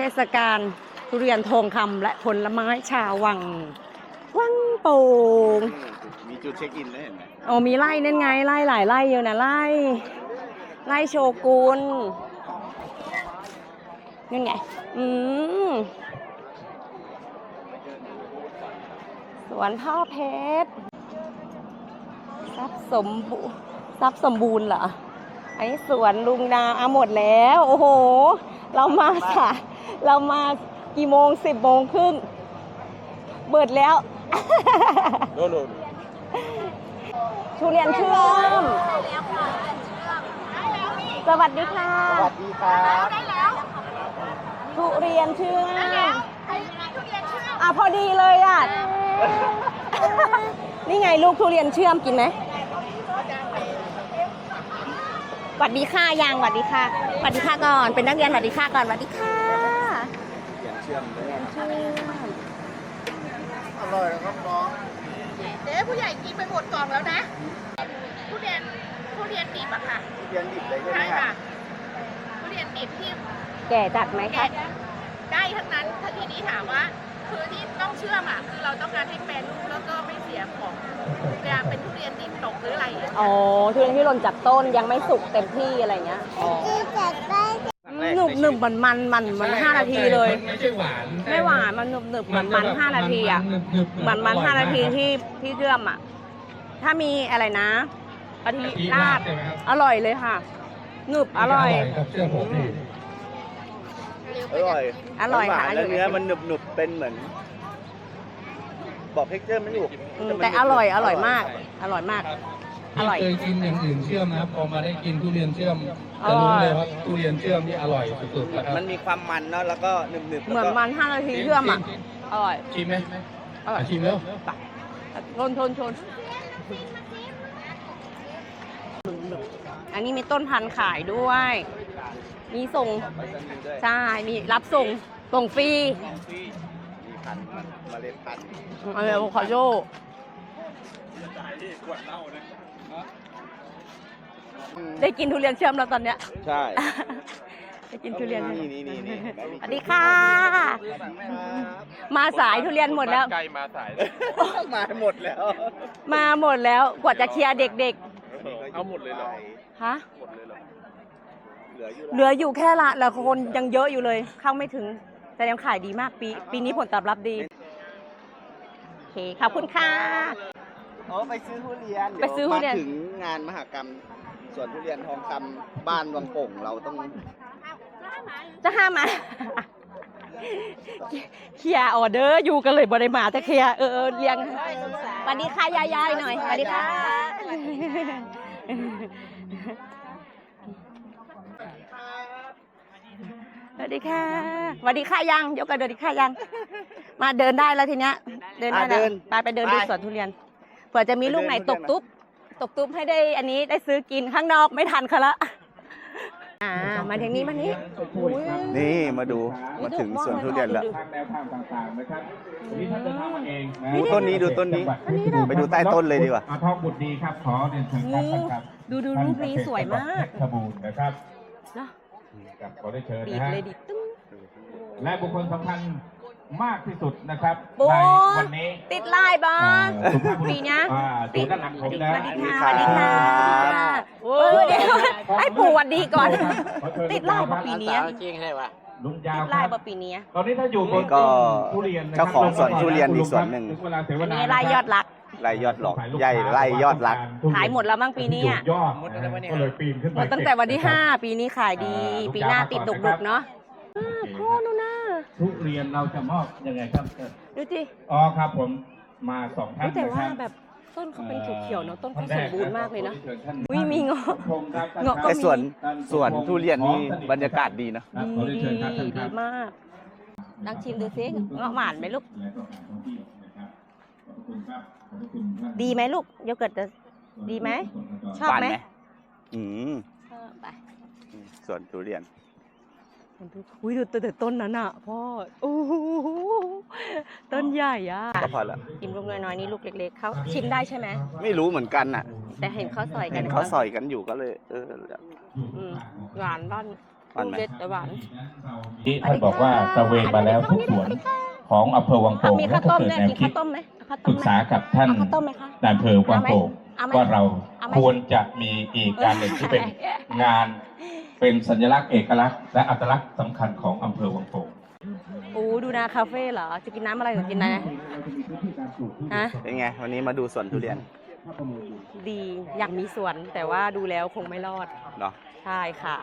เทศกาลทุเรียนทองคำและผลไม้ชาววัง วังโป่งมีจุดเช็คอินด้วยเห็นไหมโอ้มีไล่นั่นไงไล่หลายไล่อยู่นะไล่ไล่โชกุนนั่นไง อืมสวนพ่อเพชรทรัพย์สมบูทรัพย์สมบูรณ์เหรอไอ้สวนลุงนาเอาหมดแล้ว โอ้โห เรามาค่ะ เรามากี่โมงสิบโมงครึ่งเบิดแล้วโน่นทุเรียนเชื่อมสวัสดีค่ะ สวัสดีครับทุเรียนเชื่อมอะพอดีเลยอะ นี่ไงลูกทุเรียนเชื่อมกินไหมสวัสดีค่ะยังสวัสดีค่ะสวัสดีค่ะก่อน เป็นนักเรียนสวัสดีค่ะก่อนสวัสดีค่ะเขียนเชื่อมด้วยเรียนเชื่อมอร่อยนะครับน้องเจ๊ผู้ใหญ่กินไปหมดกล่องแล้วนะทุเรียนทุเรียนดิบอะค่ะเขียนดิบเลยใช่ไหมใช่ครัค่ะบทุเรียนดิบที่แก่จัดไหมแกะคะ ได้ทั้งนั้นถ้าทีนี้ถามว่า คือที่ต้องเชื่อมอะคือเราต้องการให้แปรรูปแล้วก็ไม่เสียของเวลาเป็นทุเรียนดิบตกหรืออะไรอย่างเงี้ยอ๋อทุเรียนที่หล่นจากต้นยังไม่สุกเต็มที่อะไรเงี้ยอ๋อ หนึบหนึบมันมันมันมันห้านาทีเลย ไม่ใช่หวานไม่หวานมันหนึบหนึบมันมันห้านาทีอะมันมันห้านาทีที่ที่เชื่อมอะ ถ้ามีอะไรนะกะทิที่ราราดดใช่ไหมครับอร่อยเลยค่ะหนึบอร่อยครับเชื่อผมนี่อร่อยอร่อยหวาค่ะนแล้วเนื้อมันหนึบหนึบๆเป็นเหมือน บอกเท็กเจอร์ไม่ถูกอืมมันแต่อร่อยอร่อยมากใช่อร่อยมากครับ อร่อยที่เคยกินอย่างอื่นเชื่อมนะครับพอมาได้กินทุเรียนเชื่อมอจะร่รู้อยเลยว่าทุเรียนเชื่อมนี่อร่อยสุดๆนะครับมันมีความมันเนาะแล้วก็หนึบหนึบเหมือนมันห้านาทีเชื่อมอะ อร่อย ชิมไหมอร่อยชิมแล้วชนชนชนอันนี้มีต้นพันธุ์ขายด้วย มีส่ง ใช่ มีรับส่ง ส่งฟรีมีพันธุ์มันเมล็ดพันธุ์อะไรอะโวคาโด ได้กินทุเรียนเชื่อมแล้วตอนเนี้ย ใช่ได้กินทุเรียนนี่นี่นี่นี่สวัสดีค่ะ มาสายทุเรียนหมดแล้ว ไกลมาสายมาหมดแล้ว มาหมดแล้ว กว่าจะเคลียร์เด็กเอาหมดเลยเหรอๆฮะ หมดเลยเหรอเหลืออยู่เหลืออยู่แค่ละแล้วคนยังเยอะอยู่เลย เข้าไม่ถึง แต่ยังขายดีมากปี ปีนี้ผลตอบรับดี โอเค ขอบคุณค่ะ อ๋อไปซื้อทุเรียนไปซื้อทุเรียนดี๋วมาถึงงานมหกรรมสวนทุเรียนทองคำบ้านวังโป่งเราต้องจะห้ามมา เคลียร์ออเดอร์อยู่กันเลยบริมาจะเคลียร์เออเออเรียงสวัสดีค่ะยายายหน่อยสวัสดีค่ะ สวัสดีค่ะสวัสดีค่ะยังยกกันสวัสดีค่ะยัง มาเดินได้แล้วทีเนี้ย เดินได้อะแล้วเดินไปไปเดินดูไปสวนทุเรียน เผื่อจะมีลูกไหนไปเดิตนกตุ๊บตกตุ๊บให้ได้อันนี้ได้ซื้อกินข้างนอกไม่ทันเขาละอ่ามาทางนี้มานี้อุ๊ยนี่มาดูมาถึงสวนทุเรียนแล้วทางแนวทางต่างๆนะครับวันนี้ท่านเดินทางมาเองะดูต้นนี้ดูต้นนี้ ไปดูใต้ต้นเลยดีกว่าอาทองบุตรดีครับขอเรียนเชิญครับท่านครับดูดูรูปนี้สวยมากเพชรบูรณ์นะครับเนอะครับขอได้เชิญดีนะดฮะเลยดิตึ้งและบุคคลสำคัญ มากที่สุดนะครับโอ้ในวันนี้ติดลายบ้างเอ่อสุภาพบุรุษปีเนี้ยอ่าอยู่ด้านหลังผมนะสวัสดีค่ะสวัสดีครับโอ้ยเดี๋ยวให้ปู่หวัดดีก่อนขอเชิญติดลายมาปีเนี้ยลุงยาติวดคลายรับมาปีเนี้ยตอนนี้ถ้าอยู่บนก็ต้นทุเรียนนะคบเจ้าของสวนทุเรียนอีกสวนหนึ่ง ถึเวลาเสวอันนานี้ลายยอดรัก ไล่ยอดหลอกใหญ่ไล่ยอดรัก ขายหมดแล้วมั้งปีนี้อะยอดนะก็เลยปีนขึ้นหไปมดตั้งแต่วันที่5ปีนี้ขายดี ปีหน้าติดดุกๆเนาะอ่าพ่อนูน่า ทุเรียนเราจะมอบยังไงครับดูสิอ๋อครับผมมาสองท่านแต่นะคว่ารับแบบต้นเขาเป็นเขียวๆเนาะต้นเขาสมบูรณ์มากเลยนะท่านอุ๊ยมีเงาะชมครับเงาะก็แต่มีสวนสวนทุเรียนนี่บรรยากาศดีนะครับขอดีเรียนเชิญครับท่านคดีรับมากลองชิมดูสิเงาะหวานไหมลูกและก็ทางท้องที่นะครับขอบคุณครับขอบคุณท่านดีไหมลูกโยเกิร์ตจะดีไหมชอบไหมหวานไหมอืมชอบไปสวนทุเรียน อุ้ยดูแต่ต้นนั้นอะพ่อโอ้โหต้นใหญ่อะก็พอละชิมลูกน้อยๆนี่ลูกเล็กๆเขาชิมได้ใช่ไหมไม่รู้เหมือนกันน่ะ แต่เห็นเขาสอยกัเห็นนเขาสอยกันอยู่ก็เลย เออ อืมหวานบ้านมันไหมเด็ดแต่หวาน ที่ท่านบอกว่าตระเวนมาแล้วทุกสวนของอำเภอวังโป่งมีและข้าวก็ต้มเกิดเนี่ยแนวกินคิข้าดวต้มไหมเอาข้าวปต้รึมกไหมษากับท่านเอาข้าวต้มไหมคะ นายอำเภอวังโป่งเอาไหมว่าเราเอาไหม ควรจะมีอีกการหนึ่งที่เป็นงาน เป็นสัญลักษณ์เอกลักษณ์และอัตลักษณ์สำคัญของอำเภอวังโป่งโอ้ดูนาคาเฟ่เหรอ จะกินน้ำอะไรหรือกินอะไรฮะเป็นไง วันนี้มาดูสวนทุเรียน ดีอยากมีสวนแต่ว่าดูแล้วคงไม่รอดเนาะใช่ค่ะ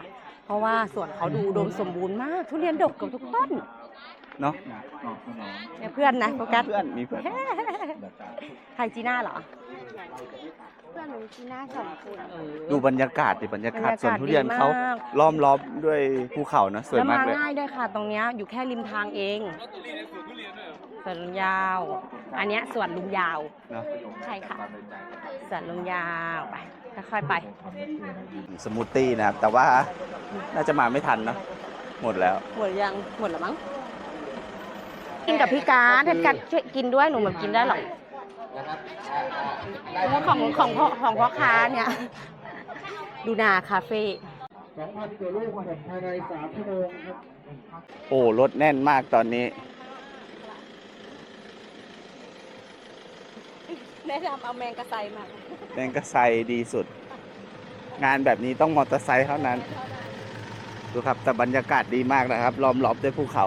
เพราะว่าสวนเขาดูอุดมสมบูรณ์มาก ทุเรียนดกเกับทุกต้นเนาะเนี่ยเพื่อนนะโฟกัสเพื่อนมีเพื่อน ใครจีน่าเหรอเพื่อนหนูจีน่าสองคนเออดูบรรยากาศดิบรรยากาศบรรยากาศสวนทุเรียนดีมาก เขาล้อมรอบด้วยภูเขานะสวยแล้วมากมาเลย ง่ายด้วยค่ะ ตรงเนี้ยอยู่แค่ริมทางเองสวนลุงยาว อันเนี้ยสวนลุงยาว เนาะใช่ค่ะ สวนลุงยาวไปค่อยๆไป สมูทตี้นะครับ แต่ว่าน่าจะมาไม่ทันเนาะหมดแล้ว หมดยังหมดแล้วมั้งกินกับพี่การพี่การช่วยกินด้วยหนูเหมือนกินได้หรอก ของของพ่อของพ่อค้าเนี่ย ดูนาคาเฟ่2,000กว่าลูกหมดภายใน3ชั่วโมงครับโอ้รถแน่นมากตอนนี้ แนะนำเอาแมงกระไซมาแมงกะไซดีสุด งานแบบนี้ต้องมอเตอร์ไซค์เท่านั้น ดูครับแต่บรรยากาศดีมากนะครับล้อมรอบด้วยภูเขา